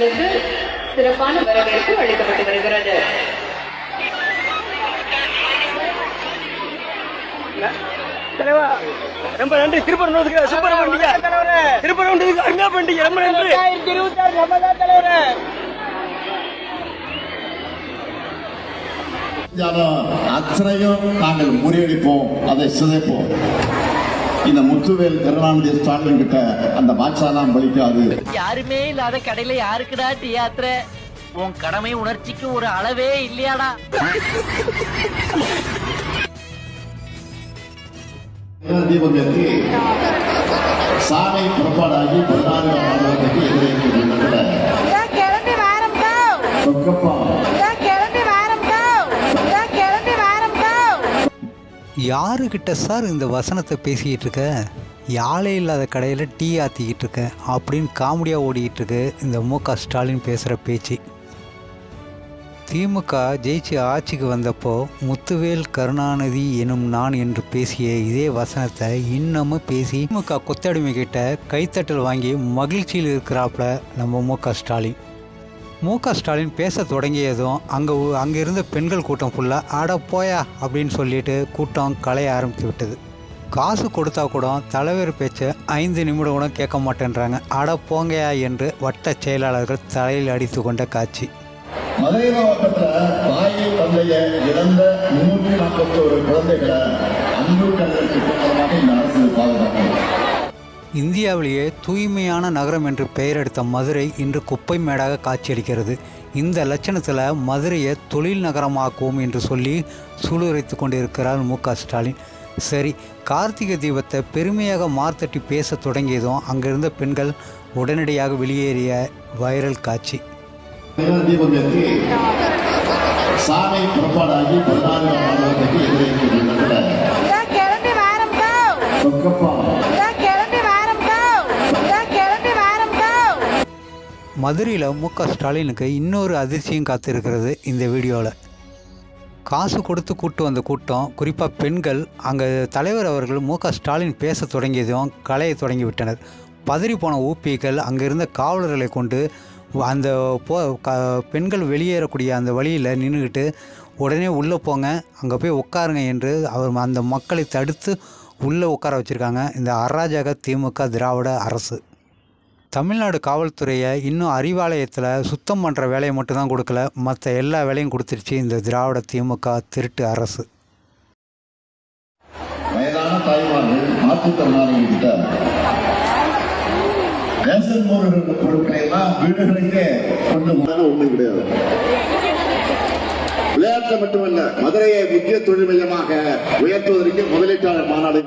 சிறப்பான வரவேற்பு அளிக்கப்பட்டு வருகிறது. தலைவா ரொம்ப நன்றி. திருப்பரங்குன்றதுக்கு சூப்பர் பண்ணிட்டீங்க. திருப்பரங்குன்றதுக்கு அருமையா பண்ணிட்டீங்க. ரொம்ப நன்றி. இருபத்தி ஆறு நம்ம தான் தலைவரே அத்தனையும் நாங்கள் முறியடிப்போம். அதை சிதைப்போம். இந்த முத்துவேல் கருணாநிதி ஸ்டாலின் கிட்ட அந்த பாட்சாலாம் பலிக்காது யாருமே இல்லாத கடையில யாருக்குடா டீ யாத்திரை உன் கடமை உணர்ச்சிக்கு ஒரு அளவே இல்லையாடா. தீபம் ஏற்றி சாலை புறப்பாடாகி பதினாறு மாநிலத்துக்கு எதிரே சொக்கப்பா யாருக்கிட்ட சார் இந்த வசனத்தை பேசிக்கிட்டு இருக்க? யாழே இல்லாத கடையில் டீ ஆற்றிக்கிட்டு இருக்க அப்படின்னு காமெடியாக ஓடிக்கிட்டு இருக்கு இந்த மு க ஸ்டாலின் பேசுகிற பேச்சு. திமுக ஜெயிச்சு ஆட்சிக்கு வந்தப்போ முத்துவேல் கருணாநிதி எனும் நான் என்று பேசிய இதே வசனத்தை இன்னமும் பேசி திமுக கொத்தடிமை கிட்ட கைத்தட்டல் வாங்கி மகிழ்ச்சியில் இருக்கிறாப்புல நம்ம மு க ஸ்டாலின். மு க ஸ்டாலின் பேச தொடங்கியதும் அங்கே அங்கே இருந்த பெண்கள் கூட்டம் ஃபுல்லாக அட போயா அப்படின்னு சொல்லிட்டு கூட்டம் கலைய ஆரம்பித்து விட்டது. காசு கொடுத்தா கூட தலைவர் பேச்சை ஐந்து நிமிடம் கூட கேட்க மாட்டேன்றாங்க. அட போங்கயா என்று வட்ட செயலாளர்கள் தலையில் அடித்து கொண்ட காட்சி. மதுரை மாவட்டத்தில் தாயை தந்தைய நாற்பத்தோரு குழந்தைகளை அன்பு கல்வி இந்த அரசு இந்தியாவிலேயே தூய்மையான நகரம் என்று பெயர் எடுத்த மதுரை இன்று குப்பை மேடாக காட்சியளிக்கிறது. இந்த லட்சணத்தில் மதுரையை தொழில் நகரமாக்குவோம் என்று சொல்லி சூளுரைத்து கொண்டிருக்கிறார் மு க ஸ்டாலின். சரி கார்த்திகை தீபத்தை பெருமையாக மார்த்தட்டி பேச தொடங்கியதும் அங்கிருந்த பெண்கள் உடனடியாக வெளியேறிய வைரல் காட்சி. புறப்பாடாகி எதிரே சொக்கப்பா. மதுரையில் மு க ஸ்டாலினுக்கு இன்னொரு அதிர்ச்சியும் காத்திருக்கிறது இந்த வீடியோவில் காசு கொடுத்து கூட்டு வந்த கூட்டம் குறிப்பாக பெண்கள் அங்கே தலைவர் அவர்கள் மு க ஸ்டாலின் பேச தொடங்கியதும் கலையை தொடங்கி விட்டனர். பதறி போன ஊப்பிகள் அங்கே இருந்த காவலர்களை கொண்டு அந்த போ க பெண்கள் வெளியேறக்கூடிய அந்த வழியில் நின்றுக்கிட்டு உடனே உள்ளே போங்க அங்கே போய் உட்காருங்க என்று அவர் அந்த மக்களை தடுத்து உள்ளே உட்கார வச்சுருக்காங்க இந்த அராஜக திமுக திராவிட அரசு. தமிழ்நாடு காவல்துறையை இன்னும் அறிவாலயத்தில் சுத்தம் பண்ணுற வேலையை மட்டும்தான் கொடுக்கல. மற்ற எல்லா வேலையும் கொடுத்துருச்சு இந்த திராவிட திமுக திருட்டு அரசு. வயதான தாய்மார்கள் மாற்றுத்திறனாளிகள் கிட்ட ரேஷன் பொருட்கள் பொருட்களை எல்லாம் வீடுகளுக்கே கொண்டு போன ஒண்ணும் கிடையாது. விளையாட்டு மட்டுமல்ல மதுரையை முக்கிய தொழில் மையமாக உயர்த்துவதற்கு முதலீட்டாளர் மாநாடு